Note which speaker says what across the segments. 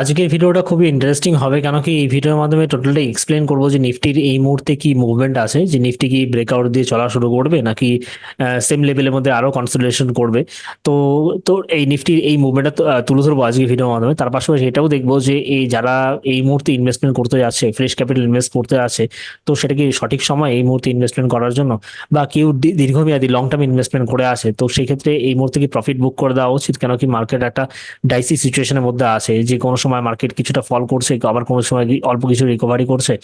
Speaker 1: আজকের ভিডিওটা খুবই ইন্টারেস্টিং হবে, কেন কি এই ভিডিওর মাধ্যমে টোটালটা এক্সপ্লেন করব যে নিফটির এই মুহূর্তে কি মুভমেন্ট আছে, যে নিফটি কি ব্রেকআউট দিয়ে চলা শুরু করবে নাকি সেম লেভেলের মধ্যে আরও কনসোলিডেশন করবে। তো তো এই নিফটির এই মুভমেন্টটা তুলে ধরবো আজকের ভিডিওর মাধ্যমে। তার পাশাপাশি এটাও দেখব যে এই যারা এই মুহূর্তে ইনভেস্টমেন্ট করতে যাচ্ছে ফ্রেশ ক্যাপিটাল ইনভেস্ট করতে আছে তো সেটা কি সঠিক সময় এই মুহূর্তে ইনভেস্টমেন্ট করার জন্য? বা কেউ দীর্ঘমেয়াদী লং টার্ম ইনভেস্টমেন্ট করে আছে, তো সেই ক্ষেত্রে এই মুহূর্তে কি প্রফিট বুক করে দেওয়া উচিত? কেন কি মার্কেট একটা ডাইসি সিচুয়েশনের মধ্যে আছে, যে কোনো সময় মার্কেট কিছুটা ফল করছে আবার কোনো সময় অল্প কিছু রিকভারি করছে।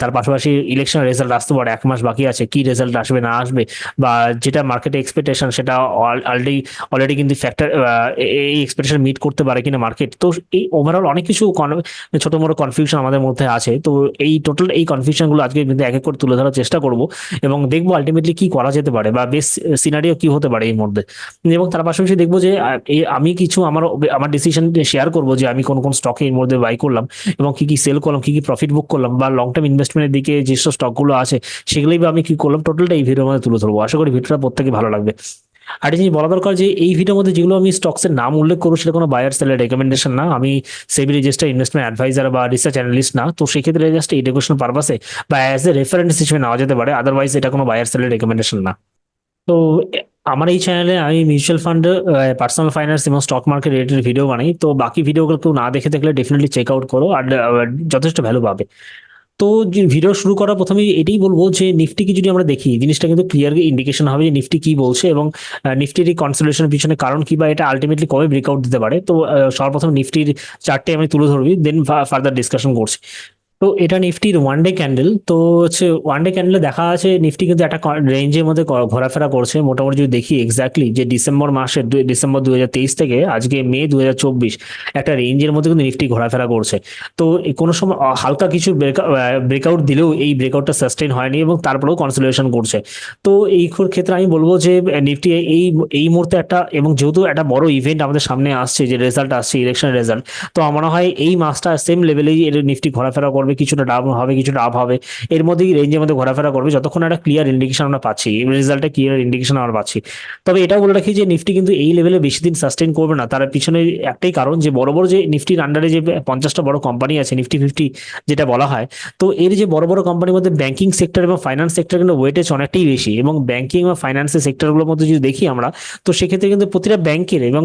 Speaker 1: তার পাশাপাশি ইলেকশন রেজাল্ট আসতে পারে, এক মাস বাকি আছে, কি রেজাল্ট আসবে, না আসবে, বা যেটা মার্কেটে এক্সপেকটেশন সেটা অলরেডি অলরেডি কিন্তু ফ্যাক্টর এই এক্সপেকটেশন মিট করতে পারে কিনা মার্কেট তো এই ওভারঅল অনেক কিছু ছোট মোটো কনফিউশন আমাদের মধ্যে আছে। তো এই টোটাল এই কনফিউশনগুলো আজকে কিন্তু এক এক করে তুলে ধরার চেষ্টা করব এবং দেখব আলটিমেটলি কি করা যেতে পারে বা বেশ সিনারিও কি হতে পারে এই মধ্যে। এবং তার পাশাপাশি দেখব যে আমি কিছু আমার আমার ডিসিশন শেয়ার করব যে আমি কোন কোন স্টকে এর মধ্যে বাই করলাম এবং কি কি সেল করলাম, কি কি প্রফিট বুক করলাম বা লং টার্ম ইনভেস্টমেন্টের দিকে যেসব স্টকগুলো আছে সেগুলোই বা আমি কি করলাম টোটালটা এই ভিডিওর মধ্যে তুলে ধরবো। আশা করি ভিডিওটা প্রত্যেকে ভালো লাগবে। আর জিনিস বলা দরকার যে এই ভিডিওর মধ্যে যেগুলো আমি স্টকসের নাম উল্লেখ করব সেটা কোনো বায়ার সেলের রেকমেন্ডেশন না। আমি সেবি রেজিস্টার ইনভেস্টমেন্ট অ্যাডভাইজার বা রিসার্চ অ্যানালিস্ট না। তো সেক্ষেত্রে জাস্ট এডুকেশন পারপাসে বা অ্যাজ এ রেফারেন্স হিসেবে নেওয়া যেতে পারে। আদারওয়াইজ এটা কোনো বায়ার সেলের রেকমেন্ডেশন না। তো আমার এই চ্যানেলে আমি মিউচুয়াল ফান্ড পার্সোনাল ফাইন্যান্স এবং স্টক মার্কেট রিলেটেড ভিডিও বানাই। তো বাকি ভিডিওগুলো কেউ না দেখে থাকলে ডেফিনেটলি চেক আউট করো আর যথেষ্ট ভ্যালু পাবে। তো ভিডিও শুরু করার প্রথমে এটাই বলব যে নিফটিকে যদি আমরা দেখি, জিনিসটা কিন্তু ক্লিয়ার ইন্ডিকেশন হবে যে নিফটি কি বলছে এবং নিফটির এই কনসোলেশনের পিছনে কারণ কি বা এটা আলটিমেটলি কবে ব্রেকআউট দিতে পারে। তো সর্বপ্রথম নিফটির চারটে আমি তুলে ধরবি দেন ফার্দার ডিসকাশন করছি। তো এটা নিফটির ওয়ান ডে ক্যান্ডেল তো হচ্ছে ওয়ান ডে ক্যান্ডেলে দেখা আছে নিফটি কিন্তু একটা রেঞ্জের মধ্যে ঘোরাফেরা করছে। মোটামুটি যদি দেখি এক্স্যাক্টলি যে ডিসেম্বর মাসের ডিসেম্বর দু হাজার তেইশ থেকে আজকে মে দু হাজার চব্বিশ একটা রেঞ্জের মধ্যে কিন্তু নিফটি ঘোরাফেরা করছে। তো কোনো সময় হালকা কিছু ব্রেকআউট দিলেও এই ব্রেকআউটটা সাস্টেন হয়নি এবং তারপরেও কনসোলিডেশন করছে। তো এই ক্ষেত্রে আমি বলব যে নিফটি এই এই মুহূর্তে একটা এবং যেহেতু একটা বড় ইভেন্ট আমাদের সামনে আসছে, যে রেজাল্ট আসছে ইলেকশন রেজাল্ট তো আমার হয় এই মাসটা সেম লেভেলেই নিফটি ঘোরাফেরা করবে। কিছুটা ডাউন হবে, কিছুটা আপ হবে। এর মধ্যেই রেঞ্জের মধ্যে ঘোরাফেরা করবে। যতক্ষণ একটা ক্লিয়ার ইন্ডিকেশন আমরা পাচ্ছি রেজাল্টটা ক্লিয়ার ইন্ডিকেশন আমরা পাচ্ছি। তবে এটাও বলে রাখি যে নিফটি কিন্তু এই লেভেলে বেশি দিন সাস্টেন করবে না। তার পিছনে একটাই কারণ যে বড় বড় যে নিফটির আন্ডারে যে পঞ্চাশটা বড় কোম্পানি আছে নিফটি ফিফটি যেটা বলা হয়, তো এর যে বড় বড় কোম্পানির মধ্যে ব্যাংকিং সেক্টর এবং ফাইন্যান্স সেক্টর কিন্তু ওয়েটেজ অনেকটাই বেশি। এবং ব্যাংকিং বা ফাইন্যান্সের সেক্টরগুলোর মধ্যে যদি দেখি আমরা, তো সেক্ষেত্রে কিন্তু প্রতিটা ব্যাংকের এবং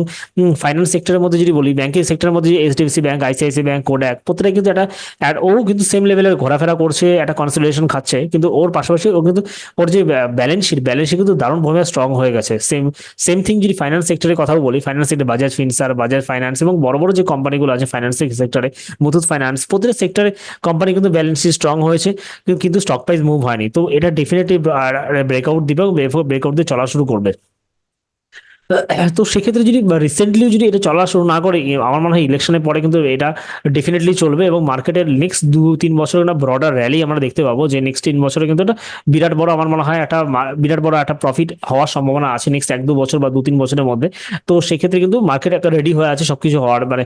Speaker 1: ফাইন্যান্স সেক্টরের মধ্যে যদি বলি ব্যাংকিং সেক্টরের মধ্যে যে HDFC bank ICICI bank Kotak প্রত্যেকটা কিন্তু একটা ও কিন্তু সেম লেভেলে ঘোরাফেরা করছে, একটা কনসিডারেশন খাচ্ছে, কিন্তু ওর পাশাপাশি ও কিন্তু ওর যে ব্যালেন্স শিট ব্যালেন্স শিট কিন্তু দারুণভাবে স্ট্রং হয়ে গেছে। সেম সেম থিং যদি ফাইন্যান্স সেক্টরের কথাও বলি finance sector Bajaj Finserv Bajaj finance এবং বড় বড় যে কোম্পানিগুলো আছে ফাইন্যান্স সেক্টরে মুথুট ফাইন্যান্স প্রতিটা সেক্টরে কোম্পানি কিন্তু ব্যালেন্স শিট স্ট্রং হয়েছে, কিন্তু- কিন্তু স্টক প্রাইস মুভ হয়নি। তো এটা ডেফিনেটলি ব্রেকআউট দিবে এবং ব্রেকআউট দিয়ে চলা শুরু করবে। তো সেক্ষেত্রে যদি রিসেন্টলিও যদি এটা চলা শুরু না করে আমার মনে হয় ইলেকশনের পরে কিন্তু এটা ডেফিনেটলি চলবে এবং মার্কেটের নেক্সট দু, তিন বছরের একটা ব্রডার র্যালি আমরা দেখতে পাবো, যে নেক্সট তিন বছরে কিন্তু একটা বিরাট বড় আমার মনে হয় একটা বিরাট বড় একটা প্রফিট হওয়ার সম্ভাবনা আছে নেক্সট এক, দু বছর বা দু, তিন বছরের মধ্যে। তো সেক্ষেত্রে কিন্তু মার্কেট একটা রেডি হয়ে আছে, সবকিছু হওয়ার মানে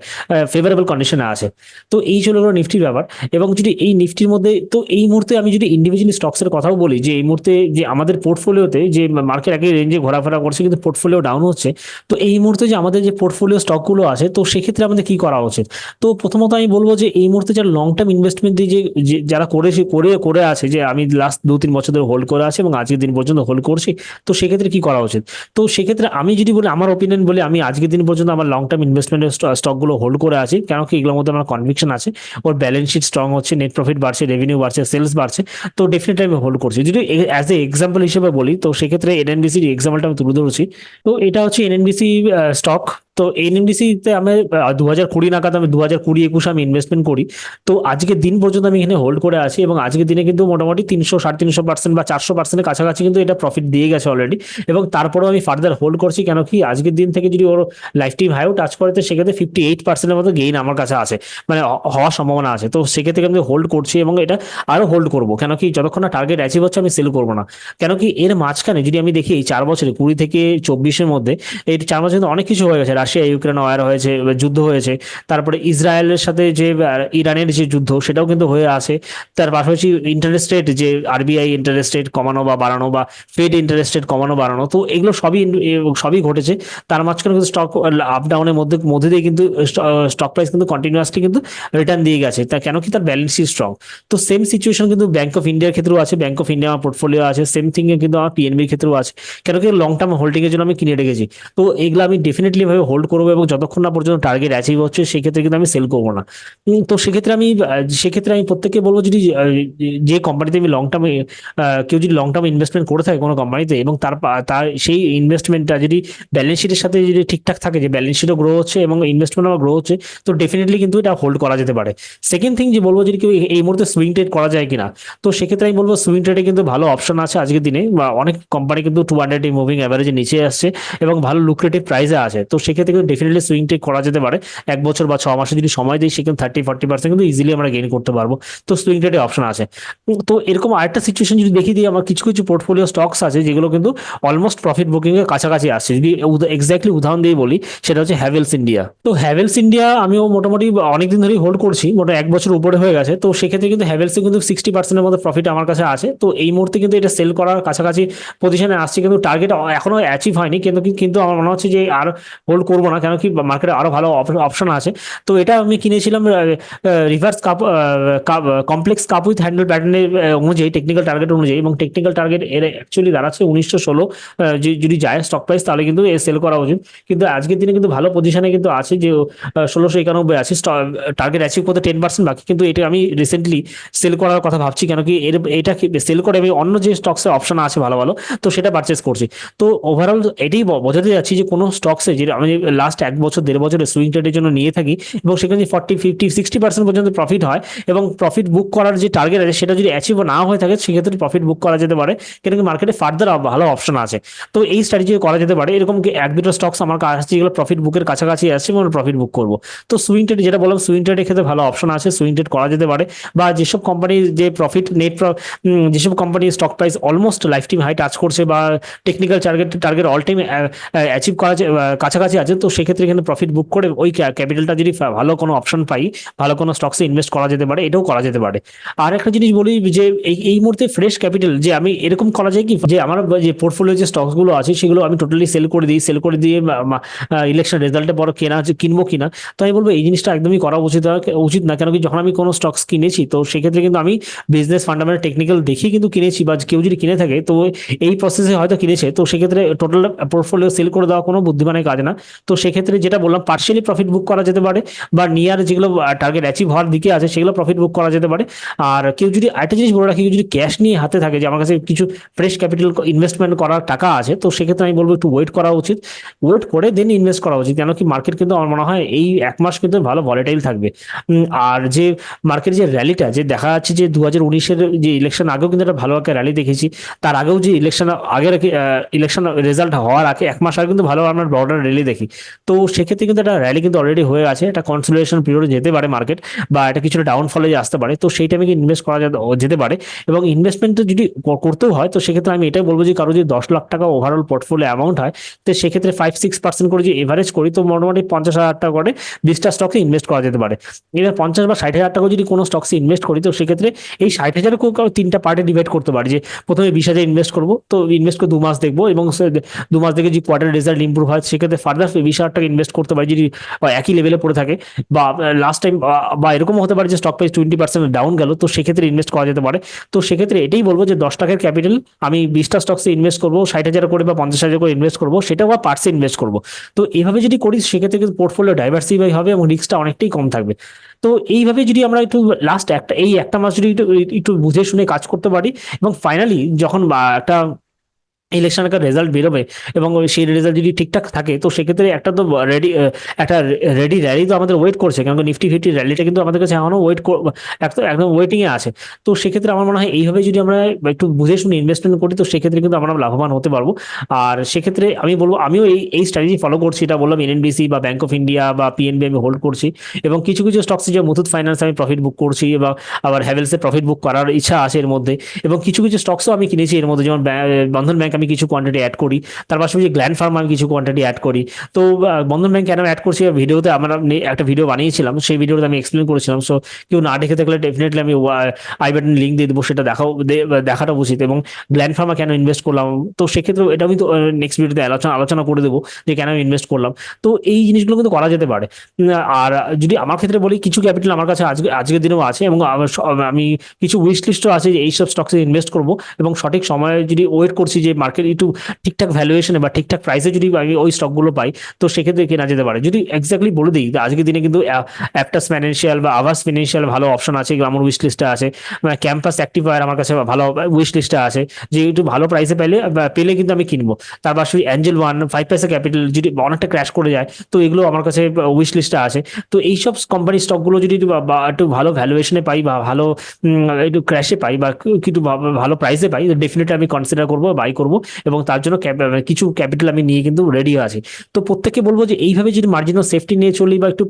Speaker 1: ফেভারেবল কন্ডিশনে আছে। তো এই ছিল হলো নিফটির ব্যাপার এবং যদি এই নিফটির মধ্যে, তো এই মুহূর্তে আমি যদি ইন্ডিভিজুয়াল স্টকসের কথাও বলি, যে এই মুহূর্তে যে আমাদের পোর্টফোলিওতে যে মার্কেট একই রেঞ্জে ঘোরাফেরা করছে, কিন্তু পোর্টফোলিও ডাউন হচ্ছে। তো এই মুহূর্তে যে আমাদের যে পোর্টফোলিও স্টকগুলো আছে, তো সেক্ষেত্রে আমাদের কি করা উচিত? তো প্রথমত আমি বলব যে এই মুহূর্তে যারা লং টার্ম ইনভেস্টমেন্ট দিয়ে যে যারা করেছে, করে করে আছে, যে আমি লাস্ট দু তিন বছর ধরে হোল্ড করে আছি এবং আজকের দিন পর্যন্ত হোল্ড করছি, তো সেক্ষেত্রে কি করা উচিত? তো সেক্ষেত্রে আমি যদি বলি, আমার ওপিনিয়ন বলি, আমি আজকের দিন পর্যন্ত আমার লং টার্ম ইনভেস্টমেন্টের স্টকগুলো হোল্ড করে আছি, কেন কি এগুলোর মধ্যে আমার কনভিকশন আছে। ওর ব্যালেন্স শিট স্ট্রং হচ্ছে নেট প্রফিট বাড়ছে রেভিনিউ বাড়ছে সেলস বাড়ছে, তো ডেফিনেটলি আমি হোল্ড করছি। যদি অ্যাজ এ এক্সাম্পল হিসেবে বলি, তো সেক্ষেত্রে এনএনবিসির এক্সাম্পলটা আমি তুলে ধরছি। তো এটা হচ্ছে এনএনবিসি স্টক তো এনএনবিসি তে আমি দু হাজার কুড়ি নাগাদ আমি দু হাজার কুড়ি একুশে আমি ইনভেস্টমেন্ট করি। তো আজকের দিন পর্যন্ত আমি এখানে হোল্ড করে আছি এবং আজকের দিনে কিন্তু মোটামুটি তিনশো, সাড়ে তিনশো পার্সেন্ট বা চারশো পার্সেন্টের কাছাকাছি কিন্তু এটা প্রফিট দিয়ে গেছে অলরেডি এবং তারপরেও আমি ফার্দার হোল্ড করছি কেন কি, আজকের দিন থেকে যদি ওর লাইফ টাইম হাইও টাচ করে, তো সেক্ষেত্রে ফিফটি এইট পার্সেন্টের মতো গেইন আমার কাছে আছে মানে হওয়ার সম্ভাবনা আছে। তো সেক্ষেত্রে আমি হোল্ড করছি এবং এটা আরও হোল্ড করব। কেন কি, যতক্ষণ না টার্গেট অ্যাচিভ হচ্ছে, আমি সেল করব না। কেন কি, এর মাঝখানে যদি আমি দেখি এই চার বছরে, কুড়ি থেকে চব্বিশের মধ্যে, এই চার বছরে অনেক কিছু হয়ে গেছে। রাশিয়া, ইউক্রেন ওয়ার হয়েছে যুদ্ধ হয়েছে। তারপরে ইসরায়েলের সাথে যে ইরানের যে যুদ্ধ, সেটাও কিন্তু হয়ে আছে। তার পাশাপাশি ইন্টারেস্ট রেট যে আরবিআই ইন্টারেস্ট রেট কমানো বা বাড়ানো বা ফেড ইন্টারেস্ট রেট কমানো, বাড়ানো, তো এগুলো সবই সবই ঘটেছে। তার মাঝখানে কিন্তু স্টক আপ ডাউনের মধ্যে মধ্যে দিয়ে কিন্তু স্টক প্রাইস কিন্তু কন্টিনিউয়াসলি কিন্তু রিটার্ন দিয়ে গেছে। তা কেন কি তার ব্যালেন্স শীট স্ট্রং তো সেম সিচুয়েশন কিন্তু ব্যাংক অফ ইন্ডিয়ার ক্ষেত্রেও আছে ব্যাংক অফ ইন্ডিয়া আমার পোর্টফোলিও আছে সেম থিং কিন্তু আমার পিএনবির ক্ষেত্রেও আছে। কেন কি লং টার্ম হোল্ডিং এর জন্য আমি কিনে রেখেছি? তো এগুলো আমি ডেফিনেটলি ভাবে হোল্ড করব এবং যতক্ষণ না পর্যন্ত টার্গেট অ্যাচিভ হচ্ছে, সেক্ষেত্রে কিন্তু আমি সেল করব না। তো সেক্ষেত্রে আমি সেক্ষেত্রে আমি প্রত্যেককে বলব যদি যে কোম্পানিতে আমি লং টার্মে কেউ যদি লং টার্ম ইনভেস্টমেন্ট করে থাকে কোনো কোম্পানিতে এবং তার তার সেই ইনভেস্টমেন্টটা যদি ব্যালেন্স শিটের সাথে যদি ঠিকঠাক থাকে, যে ব্যালেন্স শিটও গ্রো হচ্ছে এবং ইনভেস্টমেন্ট আমার গ্রো হচ্ছে, তো ডেফিনেটলি কিন্তু এটা হোল্ড করা যেতে পারে। সেকেন্ড থিং যে বলব যদি কেউ এই- এই মুহূর্তে সুইং ট্রেড করা যায় কিনা, তো সেক্ষেত্রে আমি বলব সুইং ট্রেডে কিন্তু ভালো অপশন আছে আজকের দিনে, বা অনেক কোম্পানি কিন্তু টু হান্ড্রেড মুভিং অ্যাভারেজে নিচে আসছে এবং ভালো লুক্রেটিভ প্রাইসে আছে। তো সেক্ষেত্রে কিন্তু ডেফিনেটলি সুইং ট্রেড করা যেতে পারে। এক বছর বা ছ মাসে যদি সময় দিই সেখানে থার্টি ফর্টি পার্সেন্ট কিন্তু ইজিলি আমরা গেইন করতে পারব। তো সুইং ট্রেডে অপশন আছে। তো এরকম আরেকটা সিচুয়েশন যদি দেখিয়ে দিই, আমার কিছু কিছু পোর্টফোলিও স্টকস আছে, যেগুলো কিন্তু অলমোস্ট প্রফিট বুকিং এর কাছাকাছি আসছে। যদি এক্স্যাক্টলি উদাহরণ দিয়ে বলি, সেটা হচ্ছে হ্যাভেলস ইন্ডিয়া তো হ্যাভেলস ইন্ডিয়া আমিও মোটামুটি অনেকদিন ধরেই হোল্ড করছি, মোটামুটি এক বছর উপরে হয়ে গেছে। তো সেক্ষেত্রে কিন্তু হ্যাভেলসে কিন্তু সিক্সটি পার্সেন্টের মতো প্রফিট আমার কাছে আছে। তো এই মুহূর্তে কিন্তু এটা সেল করার কাছাকাছি পজিশনে আসছে, কিন্তু টার্গেট এখনও অ্যাচিভ হয়নি। কিন্তু কিন্তু আমার মনে হচ্ছে যে আর হোল্ড করব না, কেন কি মার্কেটে আরও ভালো অপশন আছে। তো এটা আমি কিনেছিলাম reverse cup complex cup with handle প্যাটার্নের অনুযায়ী টেকনিক্যাল টার্গেট অনুযায়ী। এবং টেকনিক্যাল টার্গেট এর অ্যাকচুয়ালি দাঁড়াচ্ছে উনিশশো ষোলো যদি যায় স্টক প্রাইস তাহলে কিন্তু এ সেল করা উচিত। কিন্তু আজকের দিনে কিন্তু ভালো পজিশনে কিন্তু আছে যে ষোলোশো একানব্বই আছে টার্গেট অ্যাচিভ করতে টেন পার্সেন্ট বাকি। কিন্তু এটা আমি রিসেন্টলি সেল করার কথা ভাবছি, কেন কি এর, এটা সেল করে আমি অন্য যে স্টকসে অপশন আছে ভালো ভালো, তো সেটা পারচেস করছি। তো ওভারঅল এটাই বোঝাতে যাচ্ছি যে কোনো স্টকসে যে, আমি লাস্ট এক বছর, দেড় বছরের সুইং ট্রেডের জন্য নিয়ে থাকি এবং সেখানে যদি ফর্টি ফিফটি সিক্সটি পার্সেন্ট পর্যন্ত প্রফিট হয় এবং প্রফিট বুক করার যে টার্গেট আছে সেটা যদি অ্যাচিভ না হয়ে থাকে, সেক্ষেত্রে প্রফিট বুক করা যেতে পারে। কেন কি মার্কেটে ফার্দার ভালো অপশন আছে। তো এই স্ট্র্যাটেজি করা যেতে পারে। এরকম এক, দুটো স্টকস আমার কাছে যেগুলো প্রফিট বুকের কাছাকাছি আসছে এবং প্রফিট বুক করব। তো সুইং ট্রেড যেটা বললাম সুইং ট্রেডের ক্ষেত্রে ভালো অপশন আছে। সুইং ট্রেড করা যেতে পারে। বা যেসব কোম্পানির যে প্রফিট নেট যেসব কোম্পানির stock price almost life time high touch করছে বা technical target target all time achieve করা কাছাকাছি আছে তো সেক্ষেত্রে এখানে প্রফিট বুক করে ওই ক্যাপিটালটা যদি ভালো কোনো অপশন পাই, ভালো কোনো স্টকসে ইনভেস্ট করা যেতে পারে, এটাও করা যেতে পারে। আর একটা জিনিস বলি যে, এই এই মুহূর্তে ফ্রেশ ক্যাপিটাল যে আমি এরকম করা যায় কি, যে আমার যে পোর্টফোলিও যে স্টকসগুলো আছে, সেগুলো আমি টোটালি সেল করে দিই সেল করে দিয়ে ইলেকশন রেজাল্টে পর কেনা আছে, কিনবো কিনা, তো আমি বলব এই জিনিসটা একদমই করা উচিত উচিত না। কেন কি যখন আমি কোনো স্টকস কিনেছি, তো সেক্ষেত্রে কিন্তু আমি বিজনেস ফান্ডামেন্টাল টেকনিক্যাল দেখে কিন্তু কিনেছি, বা কেউ যদি কিনে থাকে, তো এই প্রসেসে হয়তো কিনেছে, তো সেক্ষেত্রে টোটাল পোর্টফোলিও সেল করে দেওয়া কোনো বুদ্ধিমানের কাজ না। তো সেক্ষেত্রে যেটা বললাম পার্শিয়ালি প্রফিট বুক করা যেতে পারে বা নিয়ার যেগুলো টার্গেট অ্যাচিভ হওয়ার দিকে আছে, সেগুলো প্রফিট বুক করা যেতে পারে। আর কেউ যদি একটা জিনিস বলে রাখি, কেউ যদি ক্যাশ নিয়ে হাতে থাকে, যে আমার কাছে কিছু ফ্রেশ ক্যাপিটাল ইনভেস্টমেন্ট করার টাকা আছে, তো সেক্ষেত্রে আমি বলব একটু ওয়েট করা উচিত। ওয়েট করে দেন ইনভেস্ট করা উচিত, কেন কি মার্কেট কিন্তু আমার মনে হয় এই এক মাস কিন্তু ভালো ভলেটাইল থাকবে। আর যে মার্কেট যে র্যালিটা যে দেখা যাচ্ছে যে দু হাজার উনিশের যে ইলেকশন আগেও কিন্তু একটা ভালো একটা র্যালি দেখেছি, তার আগেও যে ইলেকশন আগের ইলেকশন রেজাল্ট হওয়ার আগে এক মাস আগে কিন্তু ভালো আমরা ব্রডার র্যালি দেখি। তো সেক্ষেত্রে কিন্তু একটা র্যালি কিন্তু অলরেডি হয়ে আছে, একটা কনসোলিডেশন পিরিয়ডে যেতে পারে মার্কেট বা এটা কিছুটা ডাউনফলে আসতে পারে, তো সেই টাইমে ইনভেস্ট করা যেতে- পারে। এবং ইনভেস্টমেন্ট যদি করতেও হয়, তো সেক্ষেত্রে আমি এটাই বলব যে কারও যদি দশ লাখ টাকা ওভারঅল পোর্টফোলিও অ্যামাউন্ট হয়, তো সেক্ষেত্রে ফাইভ সিক্স পার্সেন্ট করে যে এভারেজ করি, তো মোটামুটি পঞ্চাশ হাজার টাকা করে বিশটা স্টকে ইনভেস্ট করা যেতে পারে। এবার পঞ্চাশ বা ষাট হাজার টাকা যদি কোনো স্টকসে ইনভেস্ট করি, তো সেক্ষেত্রে এই ষাট হাজার তিনটা পার্টে ডিভাইড করতে পারি যে প্রথমে বিশ হাজার ইনভেস্ট করব, তো ইনভেস্ট করে দু মাস দেখব এবং দু মাস দেখে যদি কোয়ার্টার রেজাল্ট ইম্প্রুভ হয়, সেক্ষেত্রে ফার্দার বিশ হাজার টাকা ইনভেস্ট করতে পারি, যদি একই লেভেলে পড়ে থাকে, বা লাস্ট টাইম বা এরকম হতে পারে যে stock price twenty percent down গেল, তো সেক্ষেত্রে ইনভেস্ট করা যেতে পারে। তো সেক্ষেত্রে এটাই বলব যে দশ টাকার ক্যাপিটাল আমি বিশটা স্টকসে ইনভেস্ট করব, ষাট হাজার করে বা পঞ্চাশ হাজার করে ইনভেস্ট করব, সেটাও বা পার্সে ইনভেস্ট করব। তো এইভাবে যদি করি, সেক্ষেত্রে কিন্তু পোর্টফোলিও ডাইভার্সিফাই হবে এবং রিস্কটা অনেকটাই কম থাকবে। তো এইভাবে যদি আমরা একটু লাস্ট একটা, এই একটা মাস যদি একটু বুঝে শুনে কাজ করতে পারি, এবং ফাইনালি যখন একটা ইলেকশন একটা রেজাল্ট বেরোবে এবং সেই রেজাল্ট যদি ঠিকঠাক থাকে, তো সেক্ষেত্রে একটা তো রেডি একটা রেডি র্যালি তো আমাদের ওয়েট করছে। কারণ নিফটি ফিফটি র্যালিটা কিন্তু আমাদের কাছে এখনও ওয়েট একদম ওয়েটিংয়ে আছে। তো সেক্ষেত্রে আমার মনে হয় এইভাবে যদি আমরা একটু বুঝে শুনে ইনভেস্টমেন্ট করি, তো সেক্ষেত্রে কিন্তু আমরা লাভবান হতে পারব। আর সেক্ষেত্রে আমি বলব, আমিও এই এই স্ট্র্যাটেজি ফলো করছি। এটা বললাম এনএনবিসি বা ব্যাঙ্ক অফ ইন্ডিয়া বা পিএনবি আমি হোল্ড করছি। এবং কিছু কিছু স্টকস যে মুথুত ফাইন্যান্স আমি প্রফিট বুক করছি এবং আবার হ্যাভেলসে প্রফিট বুক করার ইচ্ছা আছে এর মধ্যে। এবং কিছু কিছু স্টকসও আমি কিনেছি এর মধ্যে। যেমন বন্ধন ব্যাংক আমি কিছু কোয়ান্টিটি অ্যাড করি। তার পাশাপাশি গ্ল্যান্ড ফার্ম আমি কিছু কোয়ান্টিটি অ্যাড করি। তো বন্ধন ব্যাংক কেন অ্যাড করছি। ভিডিওতে আমরা একটা ভিডিও বানিয়েছিলাম, সেই ভিডিওতে আমি এক্সপ্লেন করেছিলাম। সো কেউ না দেখে থাকলে ডেফিনেটলি আমি আই বাটন লিঙ্ক দিয়ে দেবো, সেটা দেখাও দেখাটা উচিত। এবং গ্ল্যান্ড ফার্মা কেন ইনভেস্ট করলাম? তো সেক্ষেত্রে এটা আমি তো নেক্সট ভিডিওতে আলোচনা আলোচনা করে দেবো যে কেন আমি ইনভেস্ট করলাম। তো এই জিনিসগুলো কিন্তু করা যেতে পারে। আর যদি আমার ক্ষেত্রে বলি, কিছু ক্যাপিটাল আমার কাছে আজকে, আজকের দিনেও আছে এবং আমি কিছু উইশ লিস্টও আছে যে এইসব স্টকসে ইনভেস্ট করব। এবং সঠিক সময়ে যদি ওয়েট করছি যে মার্কেট একটু ঠিকঠাক ভ্যালুয়েশনে বা ঠিকঠাক প্রাইসে যদি আমি ওই স্টকগুলো পাই, তো সেক্ষেত্রে কেনা যেতে পারে। যদি এক্স্যাক্টলি বলে দিই আজকের দিনে কিন্তু অ্যাপটাস ফিনান্সিয়াল বা আভাস ফিনান্সিয়াল ভালো অপশন আছে আমার উইশ লিস্টে আছে ক্যাম্পাস অ্যাক্টিফায়ার আমার কাছে ভালো উইশ লিস্টে আছে, যে একটু ভালো প্রাইসে পেলে পেলে কিন্তু আমি কিনবো। তার পাশাপাশি angel one five paisa capital যদি অনেকটা ক্র্যাশ করে যায়, তো এগুলো আমার কাছে উইশ লিস্টে আছে। তো এইসব কোম্পানি স্টকগুলো যদি একটু ভালো ভ্যালুয়েশনে পাই, বা ভালো একটু ক্র্যাশে পাই, বা ভা- ভালো প্রাইসে পাই ডেফিনেটলি আমি কনসিডার করব বাই করব। এবং তার জন্য কিছু ক্যাপিটাল আমি নিয়ে কিন্তু রেডি আছি। তো প্রত্যেককে বলব যে এইভাবে যদি মার্জিন অফ সেফটি নিয়ে চলি বা একটু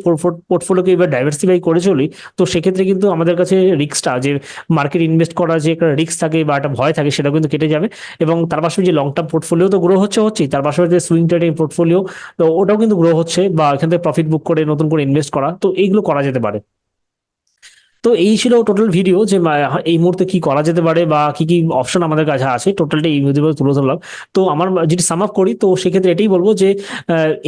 Speaker 1: পোর্টফোলিওকে এবার ডাইভার্সিফাই করে চলি, তো সেক্ষেত্রে কিন্তু আমাদের কাছে রিস্কটা যে মার্কেট ইনভেস্ট করার যে একটা রিস্ক থাকে বা একটা ভয় থাকে সেটা কিন্তু কেটে যাবে। এবং তার পাশাপাশি যে লং টার্ম পোর্টফোলিও তো গ্রো হচ্ছে, হচ্ছেই। তার পাশাপাশি সুইং ট্রেডিং পোর্টফোলিও তো ওটাও কিন্তু গ্রো হচ্ছে বা এখান থেকে প্রফিট বুক করে নতুন করে ইনভেস্ট করা। তো এইগুলো করা যেতে পারে। তো এই ছিল টোটাল ভিডিও যে এই মুহূর্তে কি করা যেতে পারে বা কি কি অপশন আমাদের কাছে আছে টোটালটা এই ভিডিও তুলে ধরলাম। তো আমার যদি সাম আপ করি, তো সেক্ষেত্রে এটাই বলব যে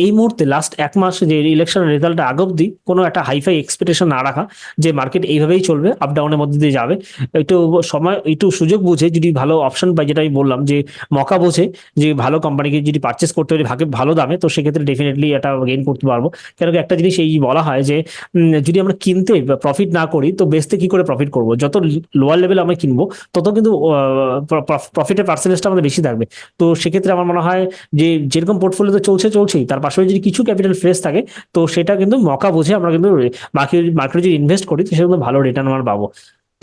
Speaker 1: এই মুহূর্তে লাস্ট এক মাস যে ইলেকশন রেজাল্ট আগ অব্দি কোনো একটা হাইফাই এক্সপেকটেশন না রাখা যে মার্কেট এইভাবেই চলবে আপ ডাউনের মধ্যে দিয়ে যাবে। একটু সময়, একটু সুযোগ বুঝে যদি ভালো অপশন পাই, যেটা আমি বললাম যে, মকা বোঝে যে, ভালো কোম্পানিকে যদি পারচেস করতে পারি ভাগে, ভালো দামে, তো সেক্ষেত্রে ডেফিনেটলি এটা গেইন করতে পারব। কেন একটা জিনিস এই বলা হয় যে যদি আমরা কিনতে প্রফিট না করি, তো বেচতে কি করে প্রফিট করব? যত লোয়ার লেভেল আমরা কিনবো, তত কিন্তু প্রফিটের পার্সেন্টেজটা আমাদের বেশি থাকবে। তো সেক্ষেত্রে আমার মনে হয় যে, যেরকম পোর্টফোলিও তো চলছে, চলছেই। তার পাশাপাশি যদি কিছু ক্যাপিটাল ফ্রেশ থাকে, তো সেটা কিন্তু মকা বুঝে আমরা কিন্তু, বাকি মার্কেটে যদি ইনভেস্ট করি, তো কিন্তু ভালো রিটার্ন আমার পাবো।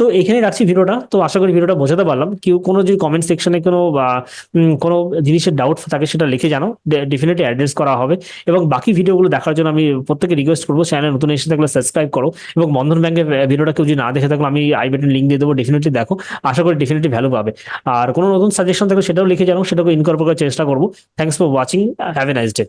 Speaker 1: তো এখানে রাখছি ভিডিওটা। তো আশা করি ভিডিওটা বোঝাতে পারলাম। কেউ কোনো যদি কমেন্ট সেকশনে কোনো বা কোনো জিনিসের ডাউট থাকে সেটা লিখে জানো। ডেফিনেটলি অ্যাড্রেস করা হবে। এবং বাকি ভিডিওগুলো দেখার জন্য আমি প্রত্যেকে রিকোয়েস্ট করব। চ্যানেল নতুন এসে থাকলে সাবস্ক্রাইব করো। এবং বন্ধন ব্যাংকের ভিডিওটা কেউ যদি না দেখে থাকলে আমি আই বাটন লিঙ্ক দিয়ে দেবো। ডেফিনেটলি দেখো। আশা করি ডেফিনেটলি ভ্যালু পাবে। আর কোনো নতুন সাজেশন থাকলে সেটাও লিখে জানো। সেটাকে ইনকর্পোরেট করার চেষ্টা করব। Thanks for watching have a nice day